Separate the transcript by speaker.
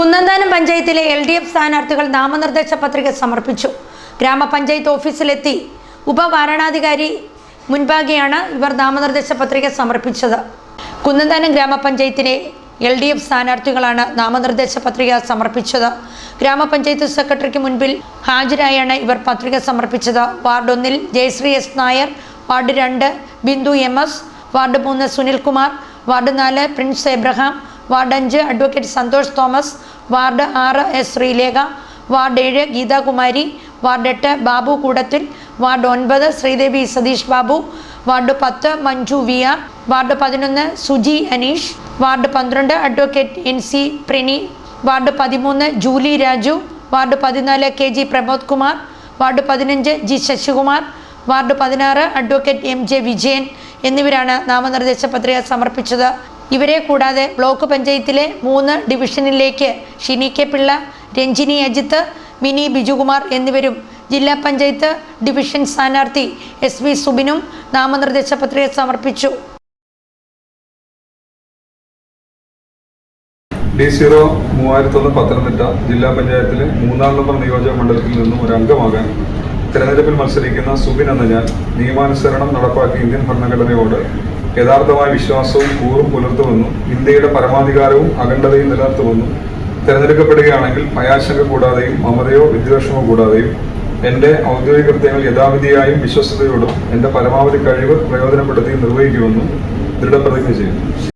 Speaker 1: കുന്നന്താനം പഞ്ചായത്തിലെ L D F സ്ഥാനാർത്ഥികൾ നാമനിർദ്ദേശ പത്രിക സമർപ്പിച്ചു. ഗ്രാമപഞ്ചായത്ത് ഓഫീസിലെത്തി ഉപവാരണാധികാരി മുൻപാകെയാണ് ഇവർ നാമനിർദ്ദേശ പത്രിക സമർപ്പിച്ചത്. കുന്നന്താനം ഗ്രാമപഞ്ചായത്തിലെ എൽ ഡി എഫ് സ്ഥാനാർത്ഥികളാണ് നാമനിർദ്ദേശ പത്രിക സമർപ്പിച്ചത്. ഗ്രാമപഞ്ചായത്ത് സെക്രട്ടറിക്ക് മുൻപിൽ ഹാജരായാണ് ഇവർ പത്രിക സമർപ്പിച്ചത്. വാർഡ് ഒന്നിൽ ജയശ്രീ എസ് നായർ വാർഡ് രണ്ട് ബിന്ദു എം എസ് വാർഡ് മൂന്ന് സുനിൽകുമാർ വാർഡ് നാല് പ്രിൻസ് എബ്രഹാം വാർഡ് അഞ്ച് അഡ്വക്കേറ്റ് സന്തോഷ് തോമസ് വാർഡ് ആറ് എസ് ശ്രീലേഖ വാർഡ് ഏഴ് ഗീതാകുമാരി വാർഡ് എട്ട് ബാബു കൂടത്തിൽ വാർഡ് ഒൻപത് ശ്രീദേവി സതീഷ് ബാബു വാർഡ് പത്ത് മഞ്ജു വി ആർ വാർഡ് പതിനൊന്ന് സുജി അനീഷ് വാർഡ് പന്ത്രണ്ട് advocate N C Prani ward പതിമൂന്ന് ജൂലി രാജു വാർഡ് പതിനാല് K G Pramod Kumar ward പതിനഞ്ച് ജി ശശികുമാർ വാർഡ് പതിനാറ് അഡ്വക്കേറ്റ് എം ജെ വിജയൻ എന്നിവരാണ് നാമനിർദ്ദേശ പത്രിക സമർപ്പിച്ചത്. ഇവരെ കൂടാതെ ബ്ലോക്ക് പഞ്ചായത്തിലെ മൂന്ന് ഡിവിഷനിലേക്ക് ഷിനി കെ പിള്ള രഞ്ജിനി അജിത്ത് മിനി ബിജുകുമാർ എന്നിവരും ജില്ലാ പഞ്ചായത്ത് ഡിവിഷൻ സ്ഥാനാർത്ഥി എസ് വി സുബിനും നാമനിർദ്ദേശ പത്രിക സമർപ്പിച്ചു.
Speaker 2: ഡി സീറോ മൂവായിരത്തൊന്ന് പത്തനംതിട്ട ജില്ലാ പഞ്ചായത്തിലെ മൂന്നാം നമ്പർ നിയോജക മണ്ഡലത്തിൽ നിന്നും ഒരു അംഗമാകാൻ തെരഞ്ഞെടുപ്പിൽ മത്സരിക്കുന്ന സുബിൻ എന്ന ഞാൻ നിയമാനുസരണം നടപ്പാക്കിയ ഇന്ത്യൻ ഭരണഘടനയോട് യഥാർത്ഥമായ വിശ്വാസവും കൂറും പുലർത്തുമെന്നും ഇന്ത്യയുടെ പരമാധികാരവും അഖണ്ഡതയും നിലനിർത്തുമെന്നും തെരഞ്ഞെടുക്കപ്പെടുകയാണെങ്കിൽ ഭയാശങ്ക കൂടാതെയും മമതയോ വിദ്വേഷമോ കൂടാതെയും എന്റെ ഔദ്യോഗിക കൃത്യങ്ങൾ യഥാവിധിയായും വിശ്വസ്തയോടും എന്റെ പരമാവധി കഴിവ് പ്രയോജനപ്പെടുത്തി നിർവഹിക്കുമെന്നും ദൃഢപ്രതിജ്ഞ ചെയ്യുന്നു.